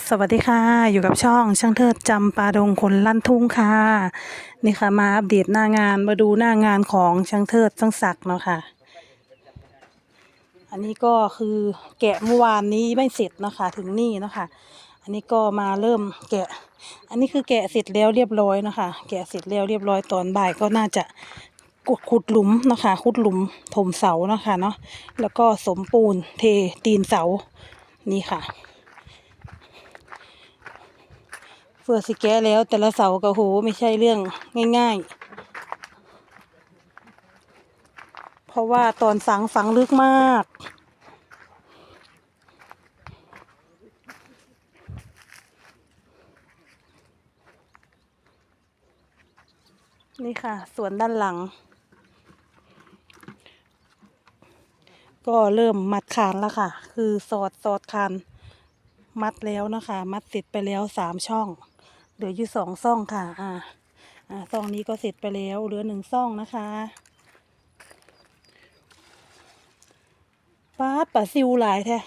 สวัสดีค่ะ อยู่กับช่องช่างเทิดจำปาดงคนลั่นทุ่งค่ะ นี่ค่ะ มาอัปเดตหน้างานมาดูหน้างานของช่างเทิดช่างศักดิ์เนาะค่ะ อันนี้ก็คือแกะเมื่อวานนี้ไม่เสร็จนะคะถึงนี่เนาะคะอันนี้ก็มาเริ่มแกะ อันนี้คือแกะเสร็จแล้วเรียบร้อยนะคะ แกะเสร็จแล้วเรียบร้อยตอนบ่ายก็น่าจะกดขุดหลุมนะคะขุดหลุมถมเสานะคะเนาะแล้วก็สมปูนเทตีนเสานี่ค่ะ เฟื่อสิแก้แล้วแต่ละเสาก็โหไม่ใช่เรื่องง่ายๆ เพราะว่าตอนฝังฝังลึกมาก นี่ค่ะส่วนด้านหลัง ก็เริ่มมัดคานแล้วค่ะ คือสอดสอดคานมัดแล้วนะคะ มัดเสร็จไปแล้วสามช่อง ลืออยู่สองซ่องค่ะ อ่า อ่าซ่องนี้ก็เสร็จไปแล้ว เหลือหนึ่งซ่องนะคะปาปลาซิวหลายแท้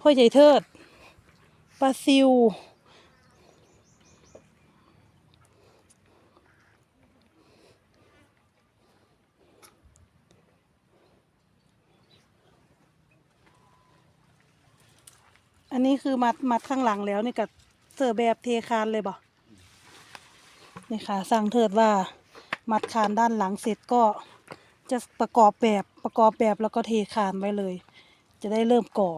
พ่อใหญ่เทิดปลาซิวอันนี้คือมัดมัดข้างหลังแล้วนี่กับเสือแบบเทคานเลยบ่ นี่ค่ะสั่งเทิดว่ามัดคานด้านหลังเสร็จก็จะประกอบแบบประกอบแบบแล้วก็เทคานไว้เลย จะได้เริ่มก่อ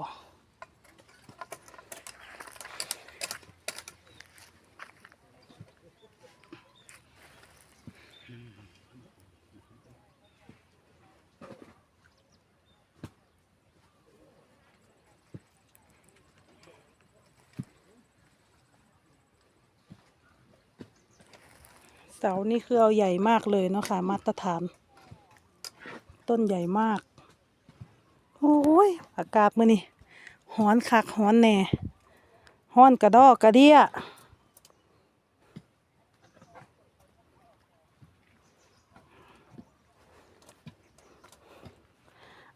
เสานี่คือเอาใหญ่มากเลยเนาะค่ะ มาตรฐาน ต้นใหญ่มาก โอ้ยอากาศมื้อนี้ฮ้อนคักฮ้อนแหน่ฮ้อนกระดอกกระเดีย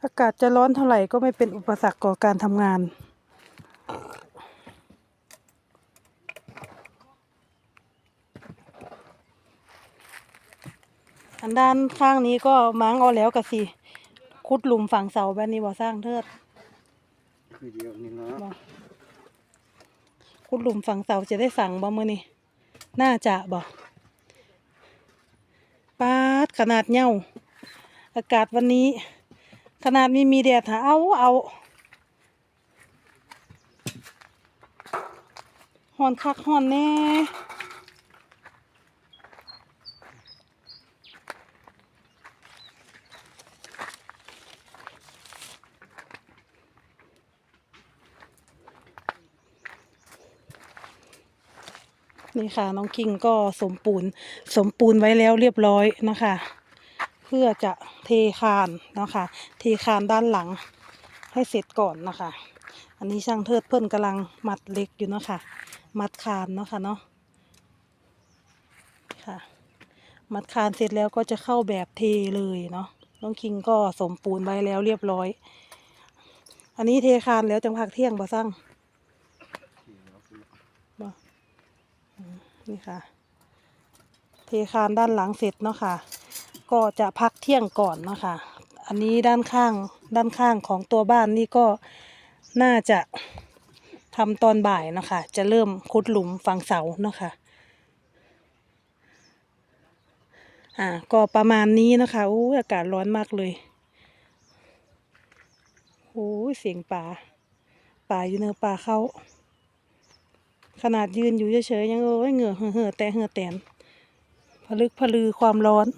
อากาศจะร้อนเท่าไหร่ก็ไม่เป็นอุปสรรคก่อการทำงาน อันด้านข้างนี้ก็ม้างเอาแล้วกะสิขุดหลุมฝังเสาแบบนี้บ่สร้างเทิดคือเดียวนี่เนาะบ่ขุดหลุมฝังเสาจะได้ฝังบ่มื้อนี้น่าจะบ่ปาดขนาดเหย้าอากาศวันนี้ ขนาดมีมีแดดหาเอาเอาฮ้อนคักฮ้อนแน่ นี่ค่ะ น้องคิงก็สมปูนสมปูนไว้แล้วเรียบร้อยนะคะ เพื่อจะเทคานนะคะ เทคานด้านหลังให้เสร็จก่อนนะคะ อันนี้ช่างเทิดเพิ่อนกำลังมัดเล็กอยู่เนาะคะมัดคานเนาะค่ะเนาะค่ะ มัดคานเสร็จแล้วก็จะเข้าแบบเทเลยเนาะน้องคิงก็สมปูนไว้แล้วเรียบร้อย อันนี้เทคานแล้วจังพักเที่ยงบ่สั่ง บ่อืม นี่ค่ะ เทคานด้านหลังเสร็จเนาะค่ะ ก็จะพักเที่ยงก่อนเนาะค่ะ อันนี้ด้านข้างด้านข้างของตัวบ้านนี่ก็น่าจะทำตอนบ่ายเนาะค่ะ จะเริ่มขุดหลุมฝังเสาเนาะค่ะอ่าก็ประมาณนี้นะคะอู้อากาศร้อนมากเลยโอ้เสียงป่าป่าอยู่เนื้อป่าเขา ขนาดยืนอยู่เฉยๆยังเอ้ยเหงื่อเหือแต่เหงื่อแตนผลึกผลือความร้อน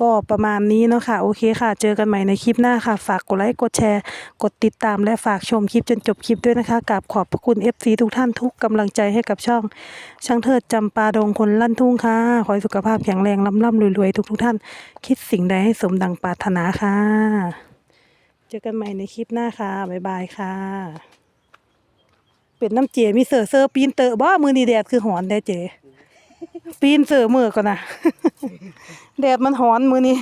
ก็ประมาณนี้เนาะค่ะ โอเคค่ะ เจอกันใหม่ในคลิปหน้าค่ะ ฝากกดไลค์กดแชร์ กดติดตามและฝากชมคลิปจนจบคลิปด้วยนะคะกราบขอบพระคุณ FC ทุกท่านทุกกำลังใจให้กับช่อง ช่างเทิดจำปาดงคนลั่นทุ่งค่ะ ขอให้สุขภาพแข็งแรงล่ำล่ำรวยๆทุกๆท่าน คิดสิ่งใดให้สมดังปรารถนาค่ะ เจอกันใหม่ในคลิปหน้าค่ะบ๊ายบายค่ะ เป็นน้ำเจมีเสือเสือปีนเตอะบ่มือนี่แดดคือหอนได้เจ ปีนเสือมือก่อนนะแดดมันหอนมือนี่